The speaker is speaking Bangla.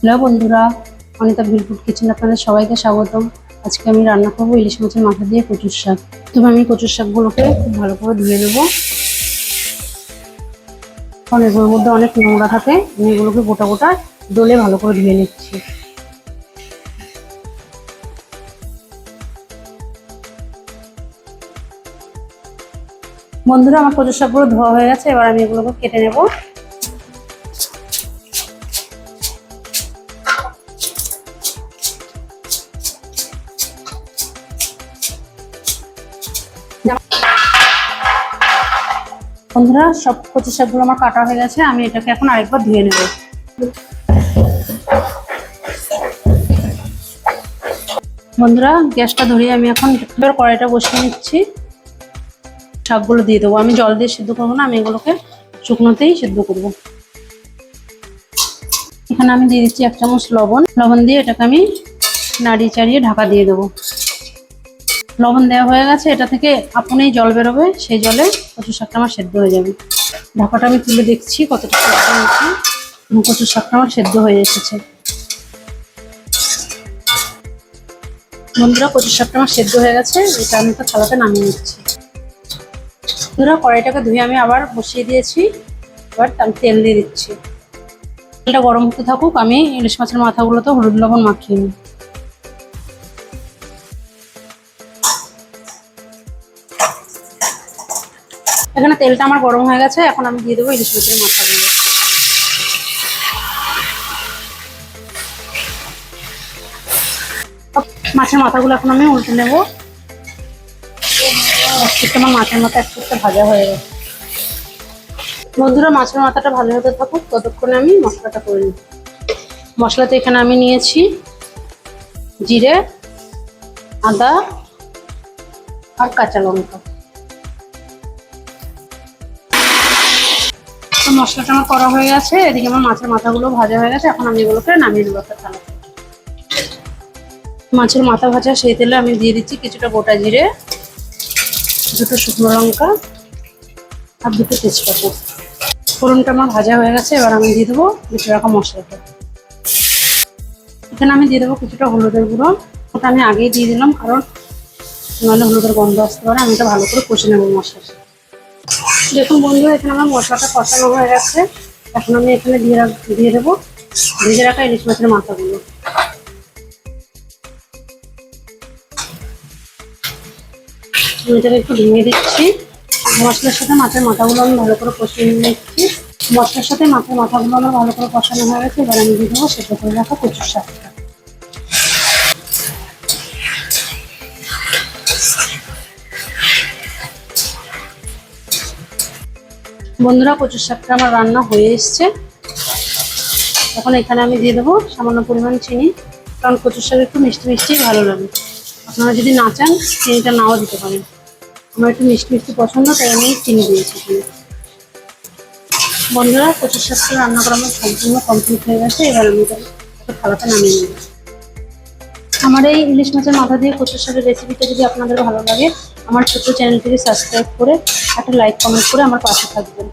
হ্যালো বন্ধুরা, অনিতা ভিলফুড কিচেন আপনাদের সবাইকে স্বাগতম। আজকে আমি রান্না করব ইলিশ মাছের মাথা দিয়ে কচুর শাক। তবে আমি কচুর শাকগুলোকে খুব ভালো করে ধুয়ে নেব। কারণ এগুলোর মধ্যে অনেক নোংরা থাকে, আমি এগুলোকে গোটা গোটা ডলে ভালো করে ধুয়ে নিচ্ছি। বন্ধুরা, আমার কচুর শাকগুলো ধোয়া হয়ে গেছে, এবার আমি এগুলোকে কেটে নেব। বন্ধুরা, সব কচু শাকগুলো আমার কাটা হয়ে গেছে, আমি এটাকে এখন আরেকবার ধুয়ে নেব। বন্ধুরা, গ্যাসটা ধরিয়ে আমি এখন এবার কড়াইটা বসিয়ে নিচ্ছি। শাকগুলো দিয়ে দেবো। আমি জল দিয়ে সিদ্ধ করব না, আমি এগুলোকে শুকনোতেই সিদ্ধ করব। এখানে আমি দিয়ে দিচ্ছি এক চামচ লবণ। লবণ দিয়ে এটাকে আমি নাড়িয়ে চাড়িয়ে ঢাকা দিয়ে দেবো। লবণ দেওয়া হয়ে গেছে, এটা থেকে আপনেই জল বেরোবে, সেই জলে কচু শাকটা আমার সেদ্ধ হয়ে যাবে। ঢাকাটা আমি তুলে দেখছি কতটা সেদ্ধ হয়েছে কচু শাকটা আমার সেদ্ধ হয়ে এসেছে। বন্ধুরা কচু শাকটা আমার সেদ্ধ হয়ে গেছে, এটা আমি তো থালাতে নামিয়ে নিচ্ছি। বন্ধুরা, কড়াইটাকে ধুয়ে আমি আবার বসিয়ে দিয়েছি, এবার আমি তেল দিয়ে দিচ্ছি। তেলটা গরম হতে থাকুক, আমি ইলিশ মাছের মাথাগুলোতে হলুদ লবণ মাখিয়ে নিই। এখানে তেলটা আমার গরম হয়ে গেছে, এখন আমি দিয়ে দেবো ইলিশ মাছের মাথাগুলো মাছের মাথাগুলো এখন আমি উল্টে নেব। আমার মাছের মাথা একটু ভাজা হয়ে গেছে। বন্ধুরা, মাছের মাথাটা ভালো হতে থাকুক, ততক্ষণে আমি মশলাটা করে নিই। মশলাতে এখানে আমি নিয়েছি জিরে, আদা আর কাঁচা লঙ্কা। তো মশলাটা আমার করা হয়ে গেছে, এদিকে আমার মাছের মাথাগুলো ভাজা হয়ে গেছে, এখন আমি এগুলোকে নামিয়ে দেবো একটা থালা মাছের মাথা ভাজা সেই তেলে আমি দিয়ে দিচ্ছি কিছুটা গোটা জিরে, দুটো শুকনো লঙ্কা, আর দুটো তেজপাতা। ফোড়নটা আমার ভাজা হয়ে গেছে, এবার আমি দিয়ে দেবো বেটে রাখা মশলাটা। এখানে আমি দিয়ে দেবো কিছুটা হলুদের গুঁড়ো, ওটা আমি আগেই দিয়ে দিলাম, কারণ নাহলে হলুদের গন্ধ আসতে পারে, আমি এটা ভালো করে কষে নেব মশলাটা। দেখুন বন্ধু, এখানে আমার মশলাটা কষানো হয়ে গেছে। এখন আমি এখানে দিয়ে দিয়ে দেবো। ভেজে রাখা ইলিশ মাছের মাথাগুলো। এটাকে একটু ভেঙে দিচ্ছি। মশলার সাথে মাছের মাথাগুলো আমি ভালো করে কষিয়ে নিচ্ছি। মশলার সাথে মাছের মাথাগুলো আমার ভালো করে কষানো হয়ে গেছে। এবার আমি দিয়ে দেবো সেটা করে রাখা কচুর শাকটা। বন্ধুরা, কচুর শাকটা আমার রান্না হয়ে এসছে। এখন এখানে আমি দিয়ে দেবো সামান্য পরিমাণ চিনি, কারণ কচুর শাক একটু মিষ্টি মিষ্টি ভালো লাগে। আপনারা যদি না চান, চিনিটা নাও দিতে পারেন। আমার একটু মিষ্টি মিষ্টি পছন্দ, তাই আমি চিনি দিয়েছি বন্ধুরা, কচুর শাকটা রান্না করা আমার সম্পূর্ণ কমপ্লিট হয়ে গেছে। এবার আমি থালাতে নামিয়ে নেব। আমার এই ইলিশ মাছের মাথা দিয়ে কচুর শাকের রেসিপিটা যদি আপনাদের ভালো লাগে, আমার ছোট চ্যানেলটিকে সাবস্ক্রাইব করে একটা লাইক কমেন্ট করে আমার পাশে থাকবেন।